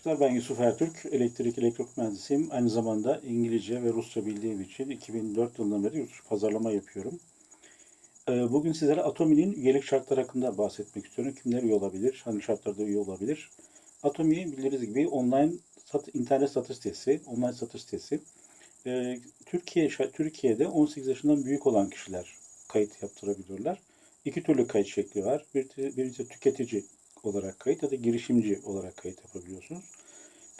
arkadaşlar. Ben Yusuf Ertürk, elektrik elektrik mühendisiyim. Aynı zamanda İngilizce ve Rusça bildiğim için 2004 yılından beri yurt pazarlama yapıyorum. Ee, Bugün sizlere Atomi'nin üyelik şartları hakkında bahsetmek istiyorum. Kimler üye olabilir, hangi şartlarda üye olabilir? Atomi bildiğiniz gibi online sat, internet satış sitesi, online satış sitesi. Ee, Türkiye Türkiye'de 18 yaşından büyük olan kişiler kayıt yaptırabiliyorlar. İki türlü kayıt şekli var. Bir, birincisi tüketici olarak kayıt ya da girişimci olarak kayıt yapabiliyorsunuz.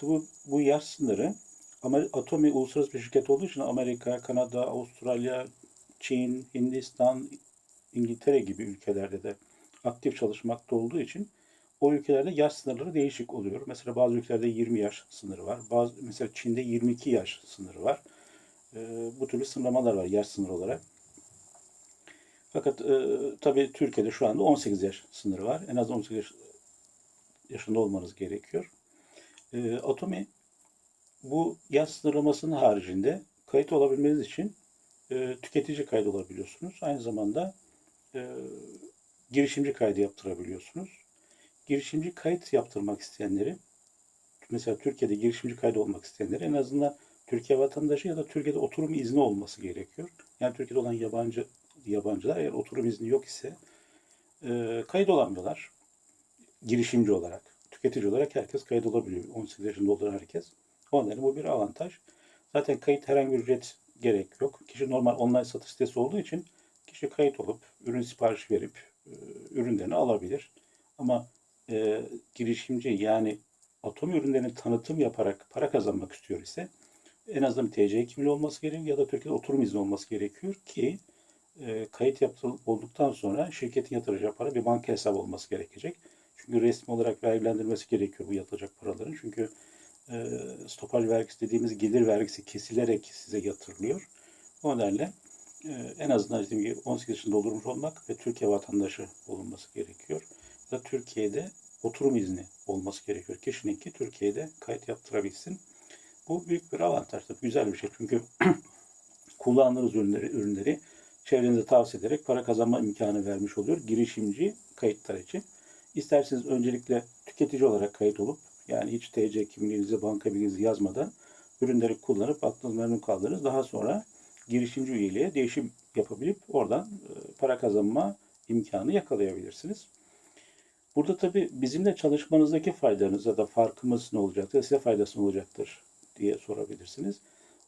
Bu, bu yaş sınırı Atomi uluslararası bir şirket olduğu için Amerika, Kanada, Avustralya, Çin, Hindistan, İngiltere gibi ülkelerde de aktif çalışmakta olduğu için o ülkelerde yaş sınırları değişik oluyor. Mesela bazı ülkelerde 20 yaş sınırı var. Bazı mesela Çin'de 22 yaş sınırı var. Ee, bu türlü sınırlamalar var yaş sınırı olarak. Fakat e, tabii Türkiye'de şu anda 18 yaş sınırı var. En az 18 yaş, yaşında olmanız gerekiyor. E, Atomi bu yaş sınırlamasının haricinde kayıt olabilmeniz için e, tüketici kaydı olabiliyorsunuz. Aynı zamanda e, girişimci kaydı yaptırabiliyorsunuz. Girişimci kayıt yaptırmak isteyenleri mesela Türkiye'de girişimci kaydı olmak isteyenleri en azından Türkiye vatandaşı ya da Türkiye'de oturum izni olması gerekiyor. Yani Türkiye'de olan yabancı yabancılar eğer oturum izni yok ise e, kayıt olamıyorlar. Girişimci olarak, tüketici olarak herkes kayıt olabiliyor. 18 yaşında olan herkes. O nedenle bu bir avantaj. Zaten kayıt herhangi bir ücret gerek yok. Kişi normal online satış sitesi olduğu için kişi kayıt olup ürün sipariş verip e, ürünlerini alabilir. Ama e, girişimci yani atom ürünlerini tanıtım yaparak para kazanmak istiyor ise en azından TC kimliği olması gerekiyor ya da Türkiye'de oturum izni olması gerekiyor ki e, kayıt yaptırılıp olduktan sonra şirketin yatıracağı para bir banka hesabı olması gerekecek. Çünkü resmi olarak vergilendirmesi gerekiyor bu yatıracak paraların. Çünkü e, stopaj vergisi dediğimiz gelir vergisi kesilerek size yatırılıyor. O nedenle e, en azından dediğim gibi 18 yaşında doldurmuş olmak ve Türkiye vatandaşı olunması gerekiyor. Da Türkiye'de oturum izni olması gerekiyor. Kişinin ki Türkiye'de kayıt yaptırabilsin. Bu büyük bir avantaj. Tabii güzel bir şey. Çünkü kullandığınız ürünleri, ürünleri çevrenize tavsiye ederek para kazanma imkanı vermiş oluyor girişimci kayıtlar için. İsterseniz öncelikle tüketici olarak kayıt olup yani hiç TC kimliğinizi, banka bilginizi yazmadan ürünleri kullanıp aklınız memnun kaldınız. Daha sonra girişimci üyeliğe değişim yapabilip oradan e, para kazanma imkanı yakalayabilirsiniz. Burada tabii bizimle çalışmanızdaki faydanız ya da farkımız ne olacaktır, size faydası ne olacaktır diye sorabilirsiniz.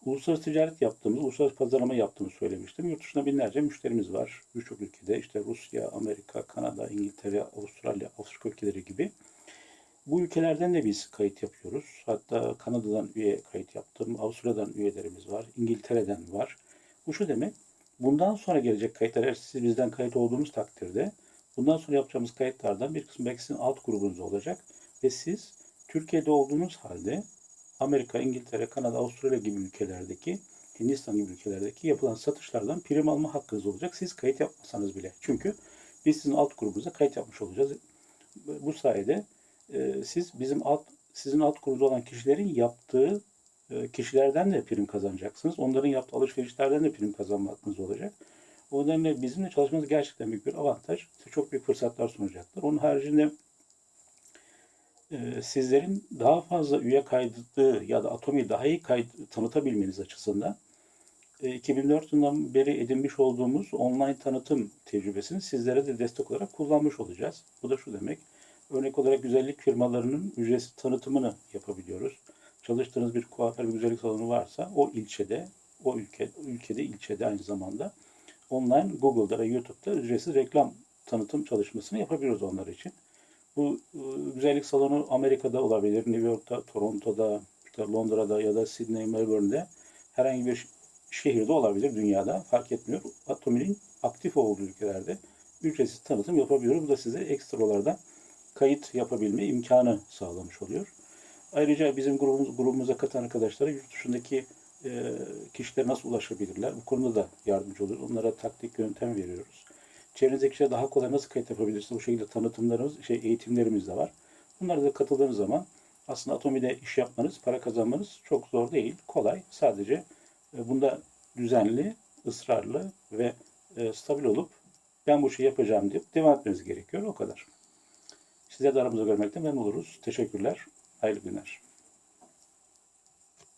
Uluslararası ticaret yaptığımız, uluslararası pazarlama yaptığımızı söylemiştim. Yurt dışında binlerce müşterimiz var. Birçok ülkede işte Rusya, Amerika, Kanada, İngiltere, Avustralya, Afrika ülkeleri gibi. Bu ülkelerden de biz kayıt yapıyoruz. Hatta Kanada'dan üye kayıt yaptım. Avustralya'dan üyelerimiz var. İngiltere'den var. Bu şu demek. Bundan sonra gelecek kayıtlar eğer siz bizden kayıt olduğunuz takdirde bundan sonra yapacağımız kayıtlardan bir kısmı belki sizin alt grubunuz olacak. Ve siz Türkiye'de olduğunuz halde Amerika, İngiltere, Kanada, Avustralya gibi ülkelerdeki, Hindistan gibi ülkelerdeki yapılan satışlardan prim alma hakkınız olacak. Siz kayıt yapmasanız bile. Çünkü biz sizin alt grubunuza kayıt yapmış olacağız. Bu sayede e, siz bizim alt sizin alt grubunuzda olan kişilerin yaptığı e, kişilerden de prim kazanacaksınız. Onların yaptığı alışverişlerden de prim kazanma hakkınız olacak. O nedenle bizimle çalışmanız gerçekten büyük bir avantaj. Size çok büyük fırsatlar sunacaktır. Onun haricinde sizlerin daha fazla üye kaydı ya da Atomi'yi daha iyi kayıt, tanıtabilmeniz açısından e, 2004 yılından beri edinmiş olduğumuz online tanıtım tecrübesini sizlere de destek olarak kullanmış olacağız. Bu da şu demek. Örnek olarak güzellik firmalarının ücretsiz tanıtımını yapabiliyoruz. Çalıştığınız bir kuaför bir güzellik salonu varsa o ilçede, o ülke, ülkede ilçede aynı zamanda online Google'da ve YouTube'da ücretsiz reklam tanıtım çalışmasını yapabiliyoruz onlar için. Bu e, güzellik salonu Amerika'da olabilir, New York'ta, Toronto'da, işte Londra'da ya da Sydney, Melbourne'de herhangi bir şehirde olabilir dünyada fark etmiyor. Atomi'nin aktif olduğu ülkelerde ücretsiz tanıtım yapabiliyoruz. Bu da size ekstralardan kayıt yapabilme imkanı sağlamış oluyor. Ayrıca bizim grubumuz, grubumuza katan arkadaşlara yurt dışındaki e, kişilere nasıl ulaşabilirler? Bu konuda da yardımcı oluyoruz. Onlara taktik yöntem veriyoruz. Çevrenizdeki kişiler daha kolay nasıl kayıt yapabilirsiniz? Bu şekilde tanıtımlarımız, şey eğitimlerimiz de var. Bunlara da katıldığınız zaman aslında Atomi'de iş yapmanız, para kazanmanız çok zor değil. Kolay. Sadece e, bunda düzenli, ısrarlı ve e, stabil olup ben bu şeyi yapacağım deyip devam etmeniz gerekiyor. O kadar. Size de aramızda görmekten memnun oluruz. Teşekkürler. Hayırlı günler.